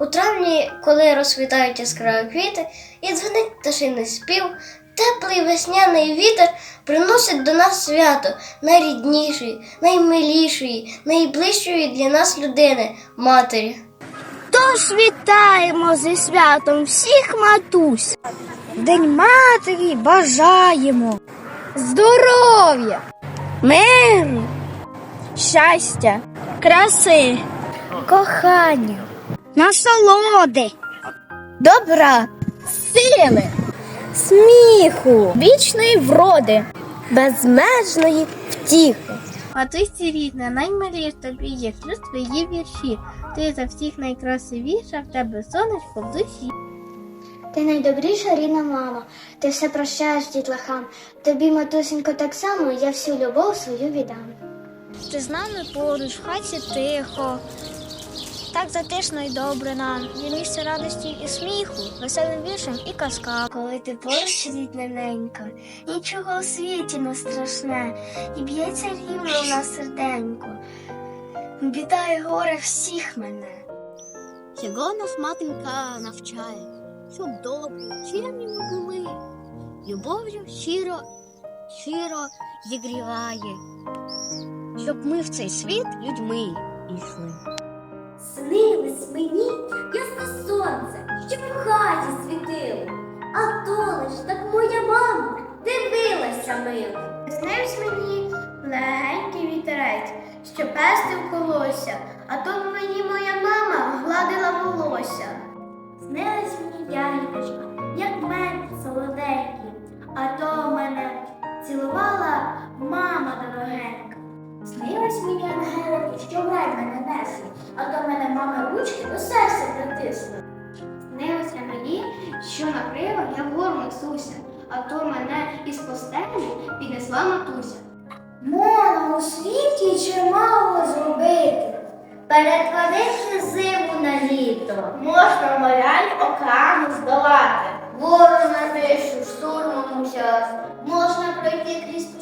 У травні, коли розквітають яскраві квіти і дзвонить пташиний спів, теплий весняний вітер приносить до нас свято найріднішої, наймилішої, найближчої для нас людини матері. Тож вітаємо зі святом всіх матусь. День матері бажаємо! Здоров'я, миру, щастя, краси, кохання, насолоди, добра, сили, сміху, вічної вроди, безмежної втіхи. Матусі рідна, наймиліш тобі є ключ твої вірші. Ти за всіх найкрасивіша, в тебе сонечко в душі. Ти найдобріша рідна мама, ти все прощаєш дітлахам. Тобі, матусенько, так само я всю любов свою віддам. Ти з нами поруч, в хаті тихо, так затишно і добре нам. Є місце радості і сміху, веселим віршем і казкам. Коли ти поруч рідненька, нічого у світі не страшне, і б'ється рівно в нас серденько. Біда і горе всіх мене. Чого нас матінка навчає, щоб добрі, чемні ми були, любов'ю щиро, щиро зігріває, щоб ми в цей світ людьми йшли. Мені ясне сонце, що в хаті світило, а то лиш так моя мама дивилася мило. Снився мені легенький вітерець, що пестив колося, а то мені моя мама гладила волосся. Снилась мені ягідочка, як мед солоденький, а то мене цілувала мама дорогенька. Снилась мені ангелики, що рай мене несли, а то мене мама ручки до серця притисла. Снилося мені, що накрила я вгору несуся, а то мене із постелі піднесла матуся. Можна у світі чимало зробити, перетворивши зиму на літо. Можна моряль океану здолати. Ворона вишу штурмом час. Можна пройти крізь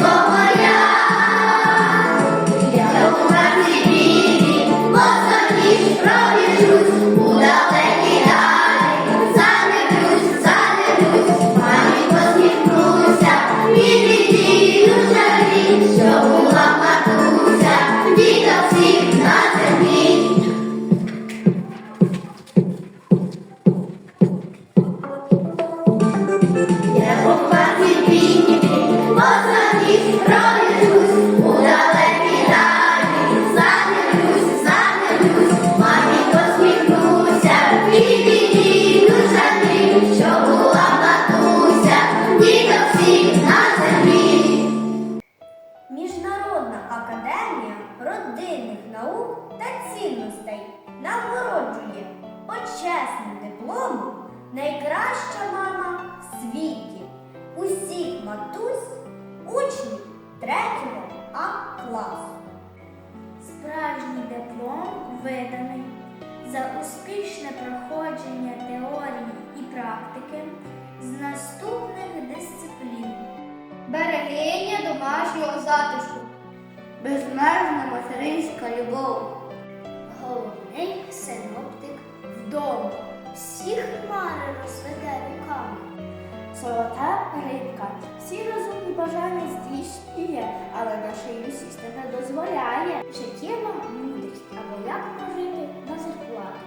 Bye. матусь учні 3 А класу. Справжній диплом виданий за успішне проходження теорії і практики з наступних дисциплін. Берегиня домашнього затишку, безмежна материнська любов. Головний синоптик вдома. Всі хмари розведе. Золота рибка. Всі розумні бажання здійснює, але наша сісти не дозволяє. Життєва мудрість або як прожити на зарплату.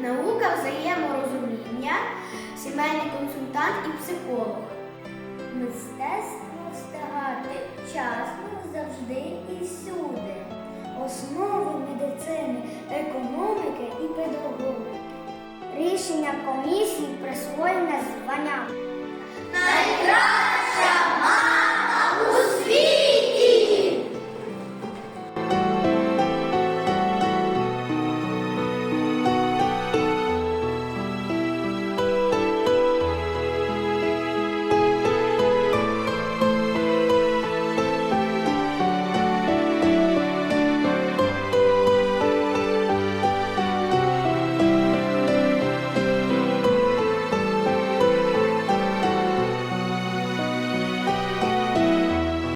Наука взаєморозуміння, сімейний консультант і психолог. Мистецтво встигати вчасно завжди і всюди. Основи рішення комісії присвоєне звання. Найкраща